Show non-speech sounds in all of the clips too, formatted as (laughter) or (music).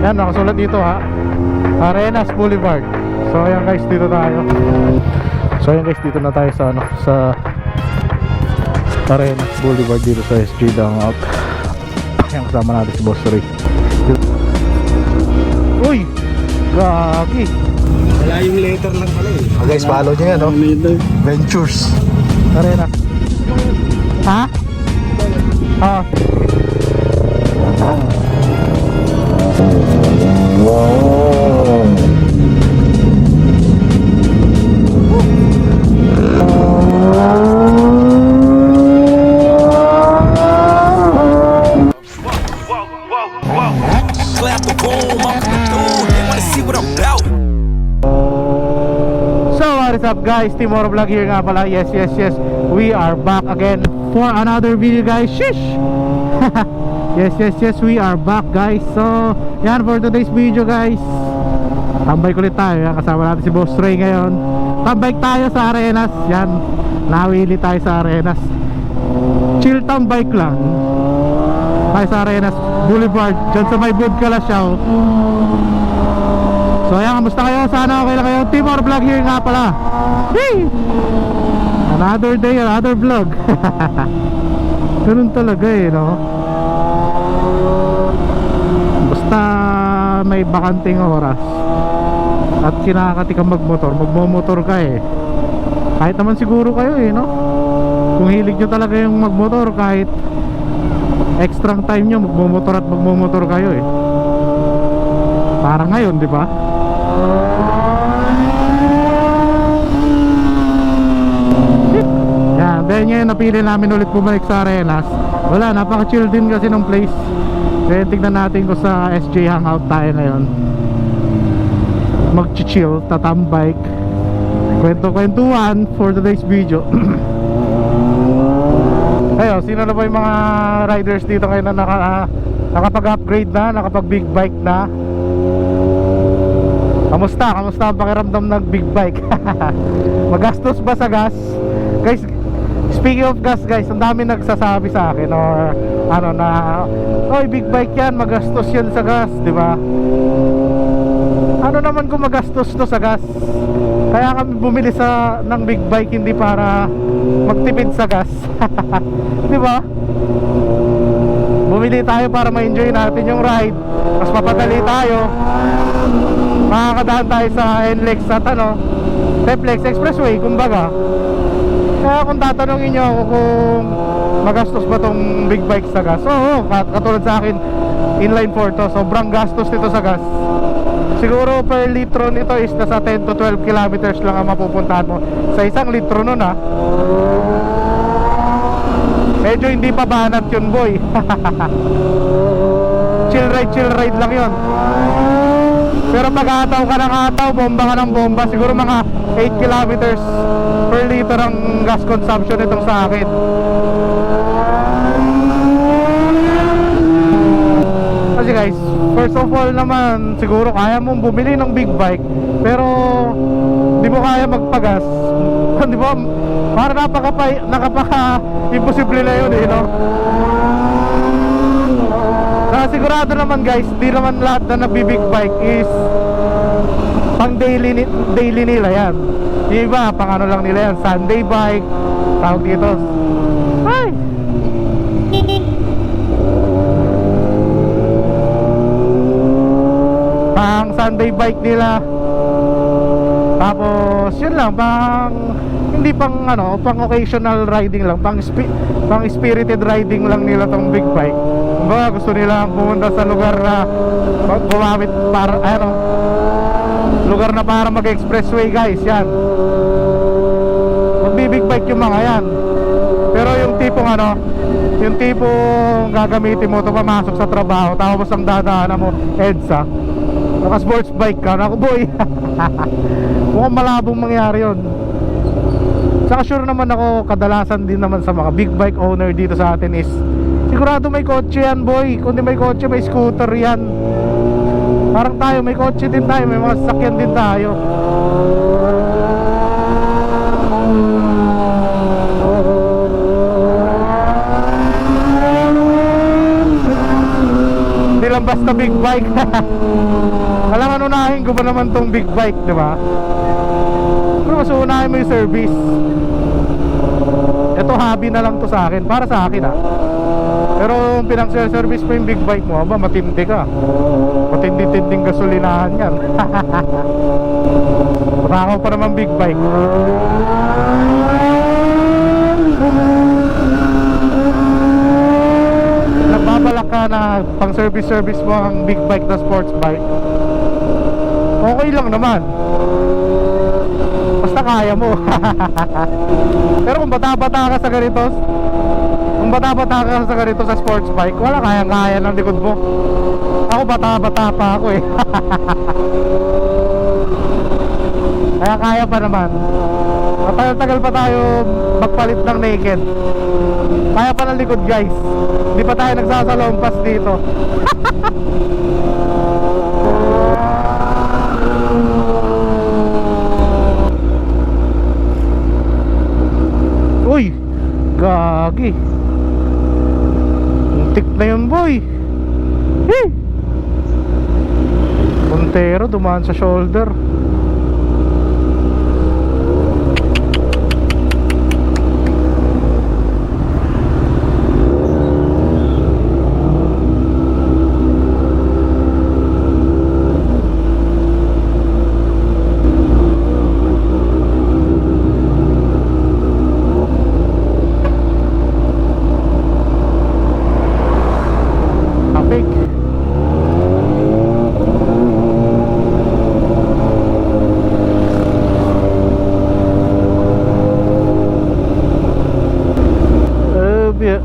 Yan, nakasulat dito ha. Arenas Boulevard. So ayan guys, dito tayo. So ayan guys, dito na tayo sa ano, sa Arenas Boulevard dito sa SG Hangout. Yan kasama natin si Boss Ray. Uy! Gagi! Wala yung letter lang pala eh. Oh, guys, follow nyo yan, oh. Ventures. Arena. Ha? Ah. Clap the boom, I'm coming through. They wanna see what I'm about. So, what is up guys? Timor Vlog here nga pala. Yes, yes, yes. We are back again for another video guys. Shish! (laughs) yes, yes, yes. We are back guys. So, yan for today's video guys. Tambay kulit tayo. Yan, kasama natin si Boss Ray ngayon. Tambay tayo sa Arenas. Yan. Nawili tayo sa Arenas. Chill tambay lang. Tayo sa Arenas Boulevard. Diyan sa may Bud Kalasyaw. So ayan, kamusta kayo? Sana okay lang kayo. Timor Vlog here nga pala. Hey! Another day, another vlog. (laughs) Ganun talaga eh, no? Basta may bakanting oras at kinakati kang magmotor, magmomotor ka eh. Kahit naman siguro kayo eh, no? Kung hilig nyo talaga yung magmotor, kahit extra time nyo, magmomotor at magmomotor kayo eh. Parang ngayon, di ba? Yan, then ngayon napili namin ulit bumalik sa Arenas Wala, napaka-chill din kasi ng place Kaya tignan natin kung sa SJ Hangout tayo ngayon Mag-chill, tatambike Kwento-kwentuhan for today's video (clears throat) Ayo, sino na ba yung mga riders dito ngayon na naka, nakapag-upgrade na, nakapag-big bike na Kamusta? Kamusta ang pakiramdam ng big bike? (laughs) Magastos ba sa gas? Guys, speaking of gas guys, ang dami nagsasabi sa akin or ano na, oy big bike yan, magastos yan sa gas, di ba? Ano naman kung magastos to sa gas? Kaya kami bumili sa ng big bike hindi para magtipid sa gas. (laughs) di ba? Bumili tayo para ma-enjoy natin yung ride. Mas mapadali tayo makakadaan tayo sa NLEX at ano Teplex Expressway kumbaga kaya kung tatanungin nyo ako kung magastos ba tong big bike sa gas oo kat- katulad sa akin inline 4 to sobrang gastos nito sa gas. Siguro per litro nito is nasa 10 to 12 kilometers lang ang mapupuntahan mo. Sa isang litro nun ha medyo hindi pa banat yun boy. (laughs) Chill ride chill ride lang yun pero pag ataw ka ng ataw, bomba ka ng bomba, siguro mga 8 kilometers per liter ang gas consumption itong sa akin. Kasi guys, first of all naman, siguro kaya mong bumili ng big bike, pero di mo kaya magpagas. (laughs) di ba? Para napaka nakapaka imposible na yun eh, no? Saka sigurado naman guys, di naman lahat na nabibig bike is pang daily, ni- daily nila yan. Yung iba, pang ano lang nila yan, Sunday bike, tawag dito. Ay! Pang Sunday bike nila. Tapos, yun lang, pang hindi pang ano, pang occasional riding lang, pang spi- pang spirited riding lang nila tong big bike. Kumbaga gusto nila pumunta sa lugar na gumamit para ano, lugar na para mag-expressway guys, yan. Magbibig bike yung mga yan. Pero yung tipong ano, yung tipong gagamitin mo to pamasok sa trabaho, tapos ang dadaanan mo, EDSA. Naka sports bike ka, naku boy. (laughs) Mukhang malabong mangyari yun. Saka sure naman ako kadalasan din naman sa mga big bike owner dito sa atin is sigurado may kotse yan boy. Kung di may kotse may scooter yan. Parang tayo may kotse din tayo, may mga sasakyan din tayo. Hindi lang basta big bike. (laughs) Alam ano unahin ko pa naman tong big bike, di ba? Pero mas unahin mo yung service. Ito hobby na lang to sa akin, para sa akin ah. Kung pinang-service mo yung big bike mo, aba matindi ka. Matindi-tinding gasolinahan yan. (laughs) Matakaw pa naman big bike. Nagbabalak ka na pang service service mo ang big bike na sports bike. Okay lang naman. Basta kaya mo. (laughs) Pero kung bata-bata ka sa ganito, kung bata-bata ka sa ganito sa sports bike, wala kaya-kaya ng likod mo. Ako bata-bata pa ako eh. (laughs) Kaya kaya pa naman. Matagal-tagal pa tayo magpalit ng naked. Kaya pa ng likod guys. Hindi pa tayo nagsasalompas dito. (laughs) Uy! Gagi! Muntik na yun boy! Hey! Montero dumaan sa shoulder. Traffic. Eh, biya.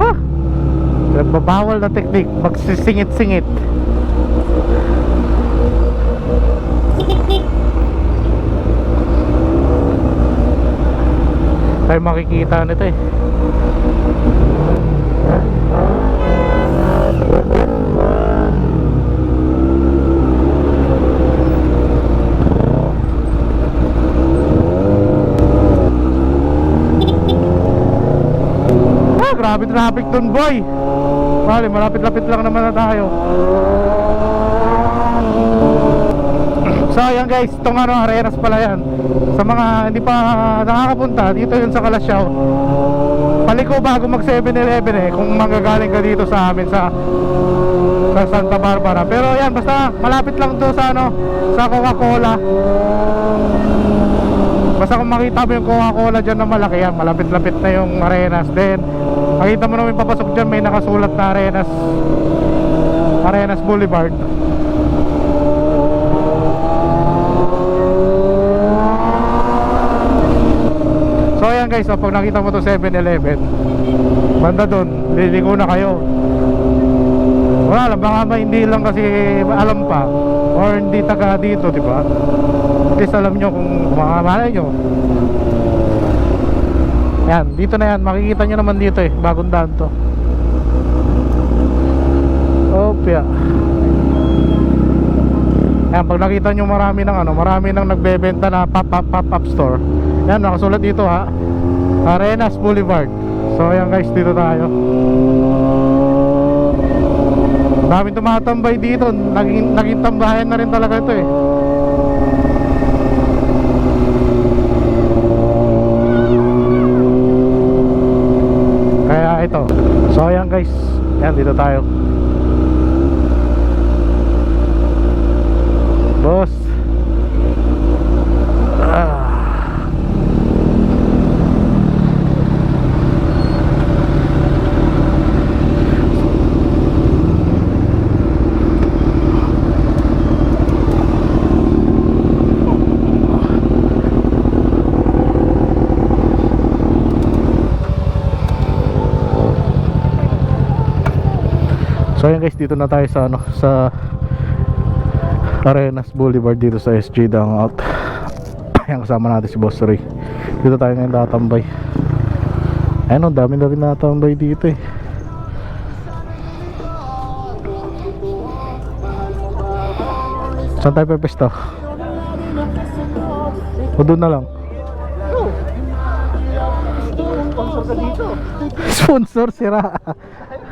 Ah! Nagbabawal na teknik, magsisingit-singit. (laughs) tayo makikita nito eh ah (laughs) grabe traffic dun boy Bali, malapit-lapit lang naman na tayo. So ayan guys, itong ano, Arenas pala yan. Sa mga hindi pa nakakapunta, dito yun sa Kalasyaw. Paliko bago mag 7-Eleven eh Kung manggagaling ka dito sa amin sa sa Santa Barbara. Pero yan, basta malapit lang to sa ano Sa Coca-Cola. Basta kung makita mo yung Coca-Cola dyan na malaki yan Malapit-lapit na yung Arenas Then, makita mo naman papasok dyan May nakasulat na Arenas. Arenas Boulevard. So ayan guys, so, pag nakita mo to 7-Eleven Banda doon, liliko na kayo. Wala lang, baka ba hindi lang kasi alam pa Or hindi taga dito, di ba? At least alam nyo kung mga malay nyo Yan, dito na yan, makikita nyo naman dito eh Bagong daan to Opya Yan, pag nakita nyo marami ng ano, marami nang nagbebenta na pop up pop up store. Yan, nakasulat dito ha. Arenas Boulevard. So ayan guys, dito tayo. Daming tumatambay dito. Naging, naging tambayan na rin talaga ito eh. Kaya ito. So ayan guys. Yan, dito tayo. Boss. Ah. So ayan guys, dito na tayo sa ano sa Arenas Boulevard dito sa SG Dangout. (coughs) Ayan kasama natin si Boss Ray. Dito tayo ngayon tatambay. Ayun, ang dami na rin natambay dito eh. Saan tayo pepesto? O doon na lang? Sponsor (laughs) sira. (laughs)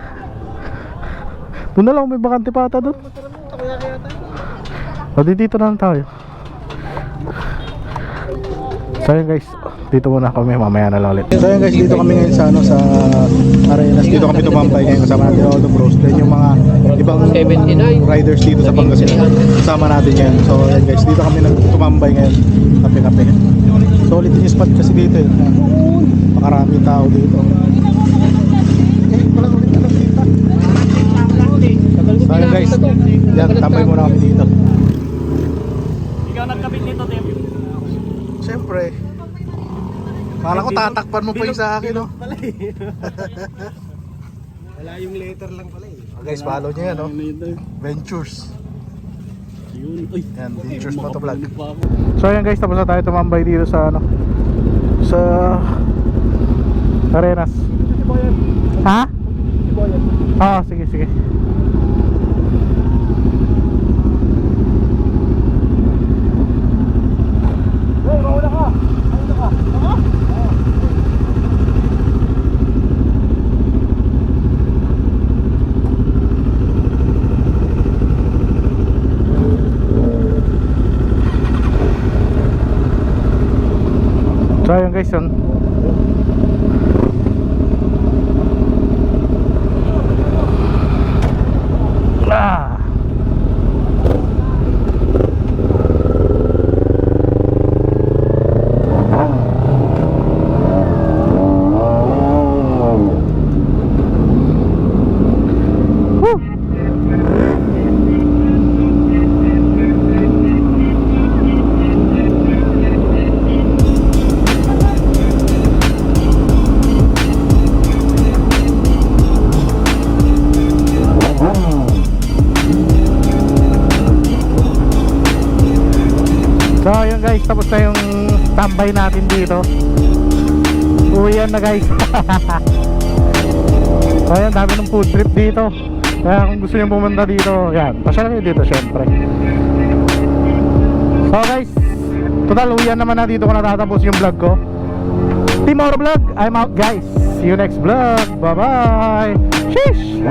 doon na lang may bakante pa ata doon. O di dito na lang tayo. So yun guys, dito muna kami, mamaya na lang ulit. So yun guys, dito kami ngayon sa ano sa Arenas. Dito kami tumambay ngayon kasama natin all the bros. Then yung mga ibang riders dito sa Pangasinan. Kasama natin yan. So yun guys, dito kami nagtumambay ngayon. Kape-kape. Solid yung spot kasi dito eh. Makarami tao dito. So yun guys, yan, tambay muna kami dito. Ikaw nagkabit nito, Tim. Siyempre. Kala ko tatakpan mo pa yung sa akin, no? (laughs) Wala yung letter lang pala eh. Oh, guys, follow nyo yan, no? Ventures. Yan, Ventures Motovlog. So ayan guys, tapos na tayo tumambay dito sa ano sa Arenas. Ha? Ah, sige, sige. はい。Guys, tapos na yung tambay natin dito. Uwian na guys. (laughs) So ayun, dami ng food trip dito. Kaya kung gusto nyo pumunta dito, yan, pasya kayo dito syempre. So guys, total uwian naman na dito ko natatapos yung vlog ko. Timor Vlog, I'm out guys. See you next vlog, bye bye Sheesh